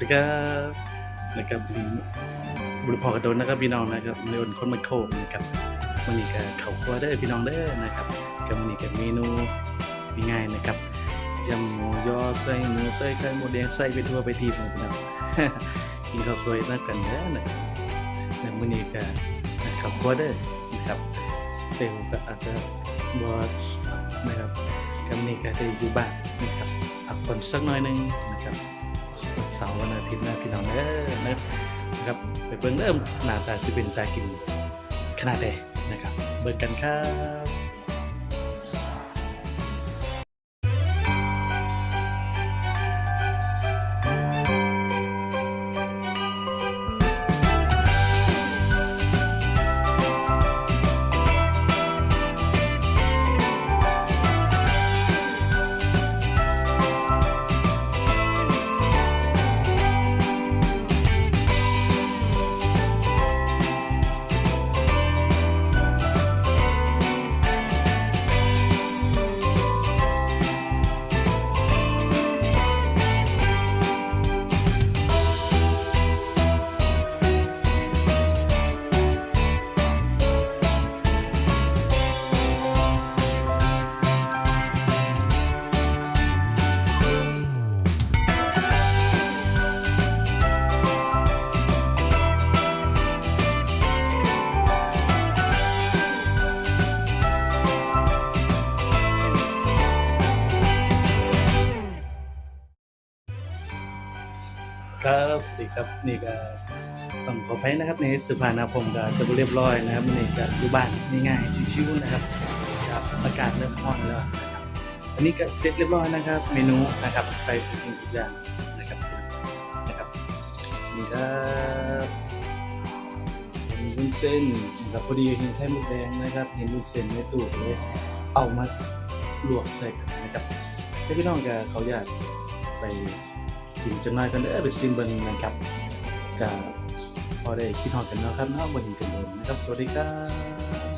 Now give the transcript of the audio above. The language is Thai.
ดีครับนะครับบุรุษพอกระโดนนะครับพี่น้องนะครับในวันคนมันโคกนะครับวันนี้ก็เขาครัวเด้พี่น้องเด้นะครับกับวันนี้ก็เมนูง่ายนะครับยำหมูยอใส่หมูใส่ไข่หมูแดงใส่ไปทั่วไปทีเลยพี่น้องกินข้าวสวยนักกันเด้อนะในมื้อนี้ก็เขาครัวเด้อนะครับเต็มก็อาจจะบอสนะครับกับวันนี้ก็ได้อยู่บ้านนะครับพักผ่อนสักหน่อยหนึง สาร์วันอาทิตย์หน้าพี่น้องเออนะครับไปเบิ่งเริ่มหน้าตาสิเป็นตากินขนาดใดนะครับ เบิ่งกันครับ ครับสวัสดีครับนี่ก็ต้องขออภัยนะครับ ในสุภานาผมก็จะเรียบร้อยนะครับนี่ก็อยู่บ้านง่ายๆชิวๆนะครับครับอากาศเริ่มร้อนแล้วนะครับอันนี้ก็เสร็จเรียบร้อยนะครับ เมนูนะครับใส่ทุกสิ่งทุกอย่างนะครับนะครับนี่ครับมีวุ้นเส้นนะครับพอดีเห็นไข่มดแดงนะครับ เห็นวุ้นเส้นในตู้เลยเอามาลวกใส่กันะครับถ้าพี่น้องก็เขาอยากไป กินจังน้อยกันเด้อไปซิมเบิ้งนะครับก็พอได้คิดฮอดกันเนาะครับเนาะบ่เห็นกันเลยนะครับสวัสดีครับ